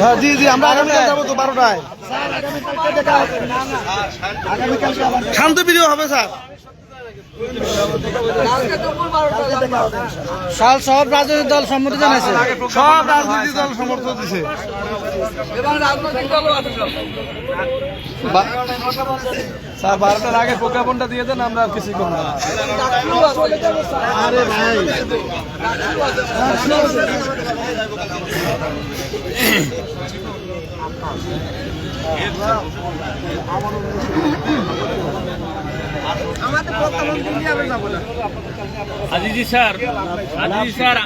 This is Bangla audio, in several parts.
হ্যাঁ জি জি, আমরা আগামীকাল যাব তো বারোটায়। শান্ত প্রিয় হবে, স্যার। সাল সব রাজনৈতিক দল সম্মতি জানাইছে। সব রাজনৈতিক দল সমর্থন দিছে। স্যার, বারোটার আগে প্রজ্ঞাপনটা দিয়ে দেন, আমরা আর কিছু করব আরে ভাই Azizi sir Azizi sir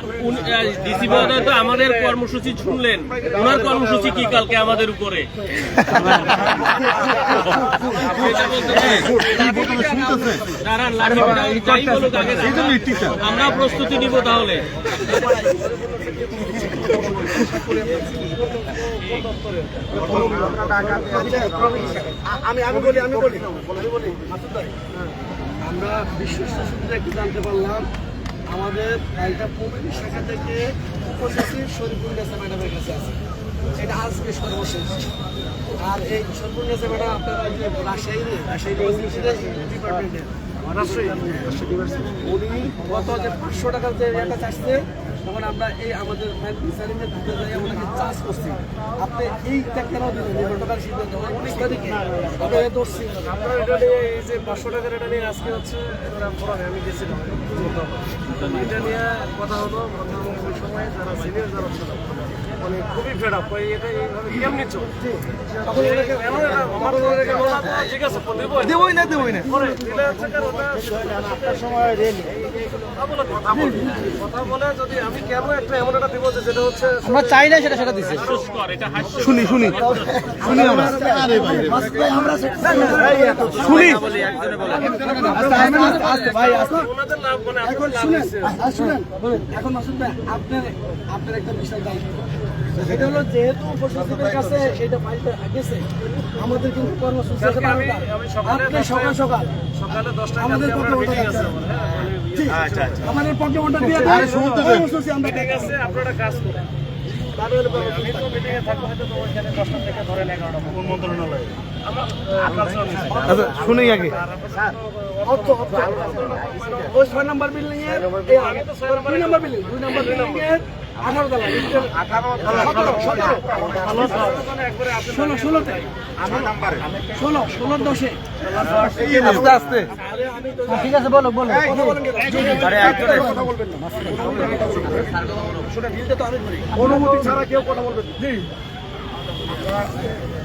DC মহোদয় তো আমাদের কর্মসূচি শুনলেন। ওনার কর্মসূচি কি কালকে আমাদের উপরে? আমরা প্রস্তুতি নিব তাহলে। আমি আমি বলি আমি বলি। আমি বলি মাসুদ ভাই, আমরা বিশ্ব সূত্রে একটু জানতে পারলাম, আমাদের একটা প্রবীণ শাখা থেকে উপসচিব শরীফুল নেসা ম্যাডামের কাছে আছে। এটা আজকে সর্বশেষ। আর এই শরীফুল নেসা ম্যাডাম আপনারা যে রাজশাহী রাজশাহী ডিপার্টমেন্টের উনি গত যে পাঁচশো টাকার যে এটা চাচ্ছে তখন আমরা এই আমাদের বিচারিংয়ের ভিতরে যাই ওনাকে করছি। আপনি এইটা কেন দিলেন? এই ঘটনার সিদ্ধান্ত আমরা ধরছি আমরা এটা নিয়ে এই যে পাঁচশো টাকার এটা নিয়ে আজকে হচ্ছে আমি গেছিলাম। এটা নিয়ে কথা কথা ওই সময় যারা সিনিয়র যারা মানে খুবই ফেড আপ এটা এইভাবে কেমনি চলছে ঠিক আছে দেবই না দেবই না। সময় কথা বলে যদি আমি কেন একটা এমন একটা দিব যে যেটা হচ্ছে আমরা চাই না সেটা সেটা দিচ্ছে হাস্যস্কর শুনি শুনি। শুনি আমরা। শুনি। ওনাদের লাভ মানে শুনেন। এখন মাসুদ ভাই আপনার আপনার একটা বিশাল দায়িত্ব এটা হলো যেহেতু উপসচিবের কাছে এটা ফাইলটা গেছে আমাদের কিন্তু কর্মসূচি আছে আপনি সকাল সকাল সকালে। দশটা আমাদের কালকে পক্ষে ওটা মিটিং আছে। রাখতে আমার, হ্যাঁ, মানে ঠিক আমাদের পক্ষে ওটা দিয়ে দেন কর্মসূচি আমরা মিটিং আছে আপনারা কাজ করেন। তাহলে আমি তো মিটিংয়ে থাকব হয়তো তো ওইখানে দশটা থেকে ধরেন এগারোটা কোন মন্ত্রণালয়ে। আমরা আচ্ছা শুনি আগে। ছয় নম্বর বিল্ডিং এর এই আগে তো ছয় দুই নম্বর দুই নম্বর বিল্ডিং এর ষোলো ষোলোতে? ষোলো ষোলোর দশে? আস্তে আস্তে। ঠিক আছে বলো বলো। কথা বলেন কথা বলবেন না। সেটা বিলটা তো আমি করি অনুমতি ছাড়া কেউ কথা বলবেন না।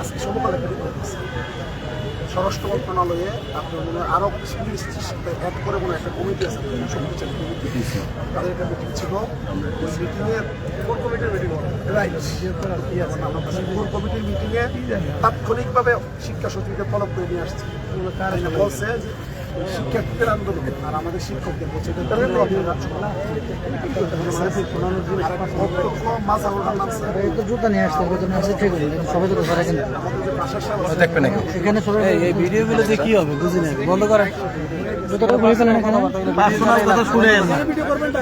আজকে সমকালে স্বরাষ্ট্র মন্ত্রণালয়ে আপনার মনে হয় আরও অ্যাড করে মনে একটা কমিটি আছে শক্তিশালী কমিটি তাদের একটা মিটিং ছিল। ওই মিটিংয়ে কোর কমিটির মিটিং রাইট কোর কমিটির মিটিংয়ে তাৎক্ষণিকভাবে শিক্ষা সচিবকে তলব করে নিয়ে আসছে। বলছে শিক্ষার্থীদের আন্দোলন। আর আমাদের শিক্ষকদের বলছে এই ভিডিওগুলো যে কি হবে বুঝি না। বন্ধ এখানে পার্সোনাল কথা শুনে না ভিডিও করবেন না।